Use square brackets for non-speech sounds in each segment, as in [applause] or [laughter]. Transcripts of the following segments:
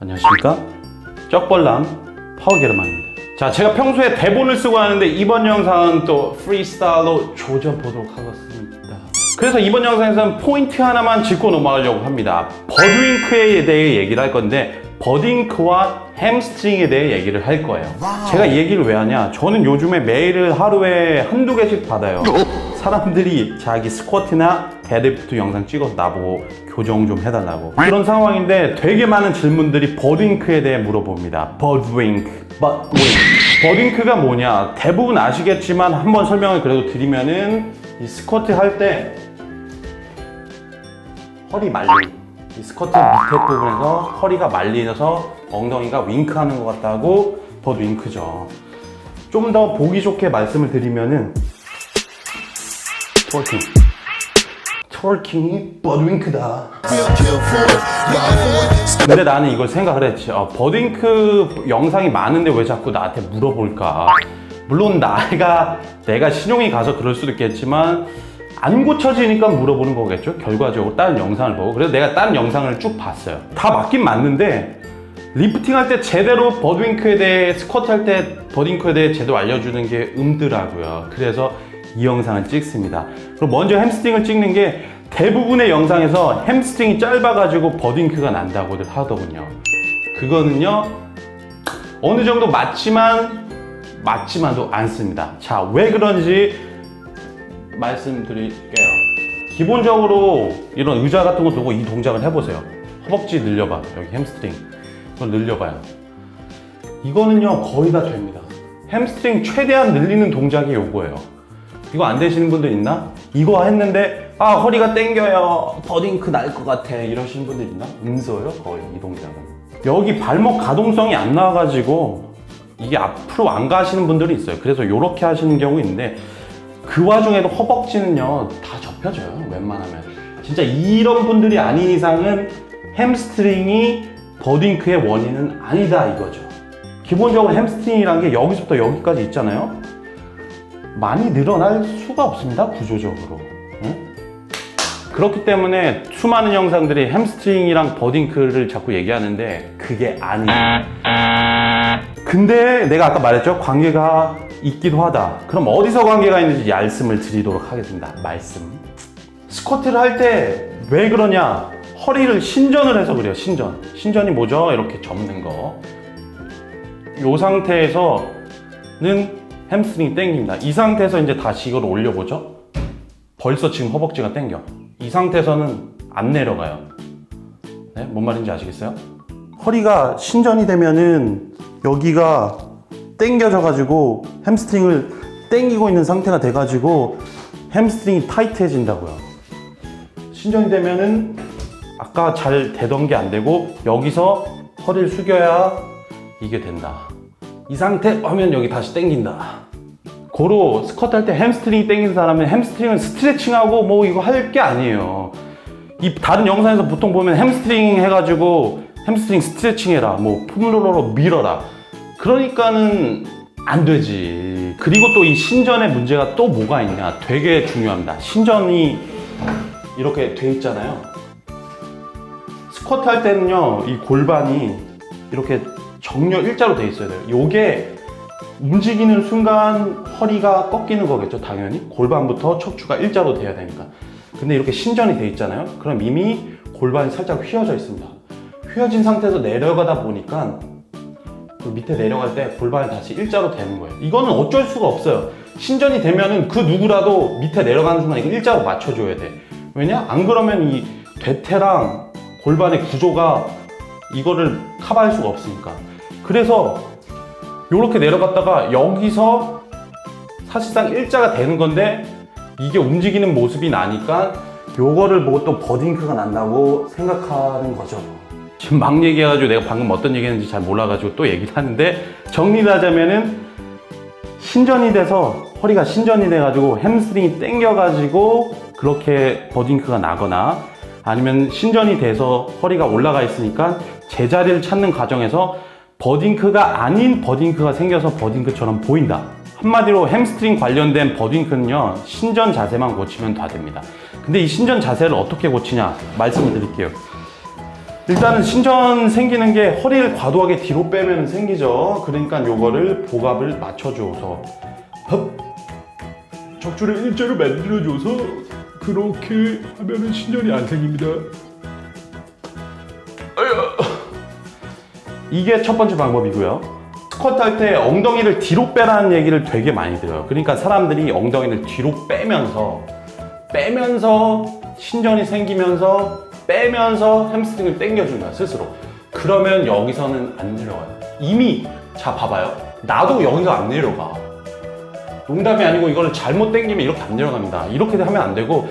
안녕하십니까? 쩍벌남 파워게르만입니다. 자, 제가 평소에 대본을 쓰고 하는데 이번 영상은 또 프리스타일로 조져 보도록 하겠습니다. 그래서 이번 영상에서는 포인트 하나만 짚고 넘어가려고 합니다. 버드윙크에 대해 얘기를 할 건데 버딩크와 햄스트링에 대해 얘기를 할 거예요. 제가 이 얘기를 왜 하냐? 저는 요즘에 메일을 하루에 한두 개씩 받아요. 사람들이 자기 스쿼트나 데드리프트 영상 찍어서 나보고 교정 좀 해달라고 그런 상황인데 되게 많은 질문들이 버딩크에 대해 물어봅니다. 버드윙크. 버딩크가 뭐냐? 대부분 아시겠지만 한번 설명을 그래도 드리면은 이 스쿼트 할 때 허리 말림. 이 스쿼트 밑에 부분에서 허리가 말리면서 엉덩이가 윙크하는 것 같다고 버드윙크죠. 좀 더 보기 좋게 말씀을 드리면은 트월킹. 트월킹이 버드윙크다. 근데 나는 이걸 생각을 했지. 어, 버딩크 영상이 많은데 왜 자꾸 나한테 물어볼까? 물론 나가 내가 신용이 가서 그럴 수도 있겠지만 안 고쳐지니까 물어보는 거겠죠. 결과적으로 다른 영상을 보고 그래서 내가 다른 영상을 쭉 봤어요. 다 맞긴 맞는데 리프팅 할 때 제대로 버딩크에 대해 스쿼트 할 때 버딩크에 대해 제대로 알려주는 게 음더라고요. 그래서 이 영상을 찍습니다. 그럼 먼저 햄스트링을 찍는 게 대부분의 영상에서 햄스트링이 짧아가지고 버딩크가 난다고들 하더군요. 그거는요 어느 정도 맞지만 맞지만도 않습니다. 자 왜 그런지 말씀드릴게요. 기본적으로 이런 의자 같은 거 두고 이 동작을 해보세요. 허벅지 늘려봐. 여기 햄스트링. 이걸 늘려봐요. 이거는요, 거의 다 됩니다. 햄스트링 최대한 늘리는 동작이 요거예요. 이거 안 되시는 분들 있나? 이거 했는데, 아, 허리가 땡겨요. 버딩크 날 것 같아. 이러시는 분들 있나? 음소요, 거의 이 동작은. 여기 발목 가동성이 안 나와가지고, 이게 앞으로 안 가시는 분들이 있어요. 그래서 이렇게 하시는 경우 있는데, 그 와중에도 허벅지는요 다 접혀져요 웬만하면 진짜 이런 분들이 아닌 이상은 햄스트링이 버딩크의 원인은 아니다 이거죠 기본적으로 햄스트링이란 게 여기서부터 여기까지 있잖아요 많이 늘어날 수가 없습니다 구조적으로. 응? 그렇기 때문에 수많은 영상들이 햄스트링이랑 버딩크를 자꾸 얘기하는데 그게 아니에요. 근데 내가 아까 말했죠? 관계가 있기도 하다. 그럼 어디서 관계가 있는지 말씀을 드리도록 하겠습니다. 말씀. 스쿼트를 할 때 왜 그러냐? 허리를 신전을 해서 그래요 신전. 신전이 뭐죠? 이렇게 접는 거이 상태에서는 햄스트링이 땡깁니다 이 상태에서 이제 다시 이걸 올려보죠 벌써 지금 허벅지가 땡겨 이 상태에서는 안 내려가요 네? 뭔 말인지 아시겠어요? 허리가 신전이 되면은 여기가 땡겨져 가지고 햄스트링을 땡기고 있는 상태가 돼 가지고 햄스트링이 타이트해진다고요. 신전이 되면은 아까 잘 되던 게 안 되고 여기서 허리를 숙여야 이게 된다. 이 상태 하면 여기 다시 땡긴다. 고로 스쿼트 할 때 햄스트링이 땡기는 사람은 햄스트링은 스트레칭하고 뭐 이거 할 게 아니에요. 이 다른 영상에서 보통 보면 햄스트링 해가지고 햄스트링 스트레칭 해라, 뭐 폼롤러로 밀어라. 그러니까는 안 되지. 그리고 또 이 신전의 문제가 또 뭐가 있냐. 되게 중요합니다. 신전이 이렇게 돼 있잖아요. 스쿼트 할 때는요, 이 골반이 이렇게 정렬 일자로 돼 있어야 돼요. 요게 움직이는 순간 허리가 꺾이는 거겠죠, 당연히. 골반부터 척추가 일자로 돼야 되니까. 근데 이렇게 신전이 돼 있잖아요. 그럼 이미 골반이 살짝 휘어져 있습니다. 휘어진 상태에서 내려가다 보니까 그 밑에 내려갈 때 골반이 다시 일자로 되는 거예요. 이거는 어쩔 수가 없어요. 신전이 되면은 그 누구라도 밑에 내려가는 순간 이거 일자로 맞춰줘야 돼. 왜냐? 안 그러면 이 대퇴랑 골반의 구조가 이거를 커버할 수가 없으니까. 그래서 이렇게 내려갔다가 여기서 사실상 일자가 되는 건데 이게 움직이는 모습이 나니까 요거를 보고 또 버딩크가 난다고 생각하는 거죠. 지금 막 얘기해가지고 내가 방금 어떤 얘기했는지 잘 몰라가지고 또 얘기를 하는데 정리를 하자면은 신전이 돼서 허리가 신전이 돼가지고 햄스트링이 땡겨가지고 그렇게 버딩크가 나거나 아니면 신전이 돼서 허리가 올라가 있으니까 제자리를 찾는 과정에서 버딩크가 아닌 버딩크가 생겨서 버딩크처럼 보인다. 한마디로 햄스트링 관련된 버딩크는요, 신전 자세만 고치면 다 됩니다. 근데 이 신전 자세를 어떻게 고치냐 말씀을 드릴게요. 일단은 신전 생기는 게 허리를 과도하게 뒤로 빼면 생기죠. 그러니까 요거를 복압을 맞춰줘서 헙 척추를 일자로 만들어줘서 그렇게 하면은 신전이 안 생깁니다. 이게 첫 번째 방법이고요. 스쿼트 할 때 엉덩이를 뒤로 빼라는 얘기를 되게 많이 들어요. 그러니까 사람들이 엉덩이를 뒤로 빼면서 빼면서 신전이 생기면서 빼면서 햄스트링을 당겨준 거야 스스로. 그러면 여기서는 안 내려가요. 이미 자 봐봐요. 나도 여기서 안 내려가. 농담이 아니고 이거를 잘못 당기면 이렇게 안 내려갑니다. 이렇게 하면 안 되고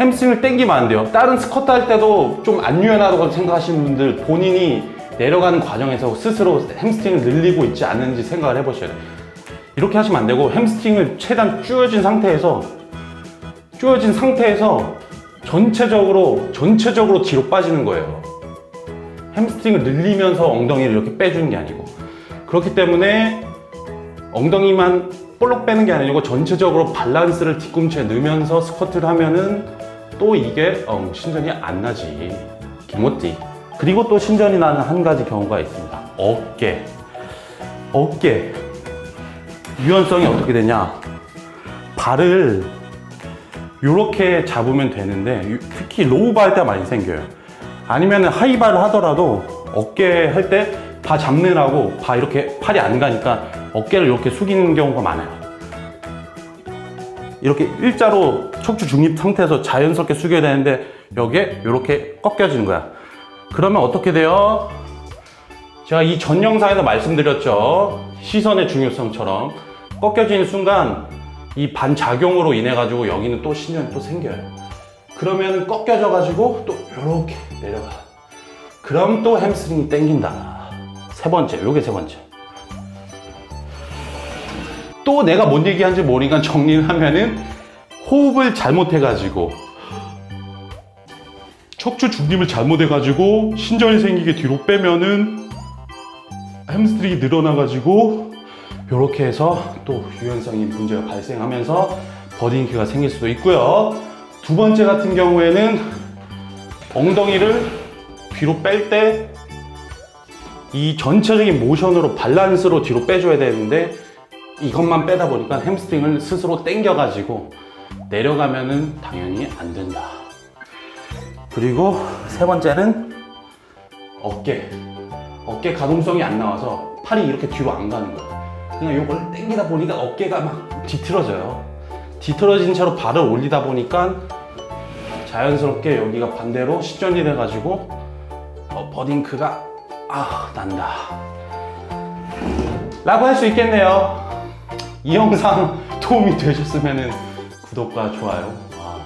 햄스트링을 당기면 안 돼요. 다른 스쿼트 할 때도 좀 안 유연하다고 생각하시는 분들 본인이 내려가는 과정에서 스스로 햄스트링을 늘리고 있지 않는지 생각을 해보셔야 돼요. 이렇게 하시면 안 되고 햄스트링을 최대한 쪼여진 상태에서 쪼여진 상태에서 전체적으로 전체적으로 뒤로 빠지는 거예요. 햄스트링을 늘리면서 엉덩이를 이렇게 빼주는 게 아니고 그렇기 때문에 엉덩이만 볼록 빼는 게 아니고 전체적으로 밸런스를 뒤꿈치에 넣으면서 스쿼트를 하면은 또 이게 어, 신전이 안 나지 기모띠 그리고 또 신전이 나는 한 가지 경우가 있습니다. 어깨. 어깨. 유연성이 어떻게 되냐? 발을 이렇게 잡으면 되는데 유- 특히 로우바 할때 많이 생겨요. 아니면 하이바를 하더라도 어깨 할 때 바 잡느라고 바 이렇게 팔이 안 가니까 어깨를 이렇게 숙이는 경우가 많아요. 이렇게 일자로 척추 중립 상태에서 자연스럽게 숙여야 되는데 여기에 이렇게 꺾여지는 거야 그러면 어떻게 돼요? 제가 이 전 영상에서 말씀드렸죠. 시선의 중요성처럼 꺾여지는 순간 이 반작용으로 인해 가지고 여기는 또 신전이 또 생겨요. 그러면 꺾여져 가지고 또 이렇게 내려가. 그럼 또 햄스트링이 땡긴다. 세 번째 요게 세 번째. 또 내가 뭔 얘기하는지 모르니까 정리를 하면은 호흡을 잘못해가지고 척추 중립을 잘못해가지고 신전이 생기게 뒤로 빼면은 햄스트링이 늘어나가지고 이렇게 해서 또 유연성이 문제가 발생하면서 버딩키가 생길 수도 있고요. 두 번째 같은 경우에는 엉덩이를 뒤로 뺄 때 이 전체적인 모션으로 밸런스로 뒤로 빼줘야 되는데 이것만 빼다 보니까 햄스트링을 스스로 당겨가지고 내려가면은 당연히 안 된다. 그리고 세 번째는 어깨. 어깨 가동성이 안 나와서 팔이 이렇게 뒤로 안 가는 거예요. 그냥 이걸 당기다 보니까 어깨가 막 뒤틀어져요. 뒤틀어진 채로 발을 올리다 보니까 자연스럽게 여기가 반대로 시전이 돼가지고 어, 버딩크가 아 난다. 라고 할 수 있겠네요. 이 영상 도움이 되셨으면 구독과 좋아요. 아,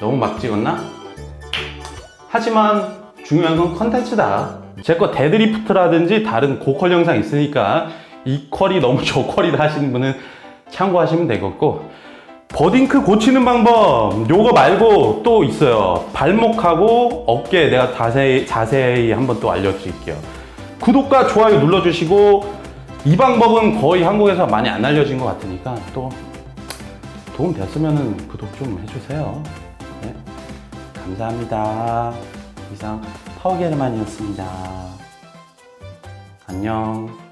너무 막 찍었나? 하지만 중요한 건 컨텐츠다. 제 거 데드리프트라든지 다른 고퀄 영상 있으니까 이 퀄이 너무 [laughs] 저 퀄이다 하시는 분은 참고하시면 되겠고 버딩크 고치는 방법 요거 말고 또 있어요 발목하고 어깨 내가 자세히, 자세히 한번 또 알려드릴게요 구독과 좋아요 눌러주시고 이 방법은 거의 한국에서 많이 안 알려진 것 같으니까 또 도움 됐으면 구독 좀 해주세요. 네. 감사합니다. 이상 파워게르만이었습니다. 안녕.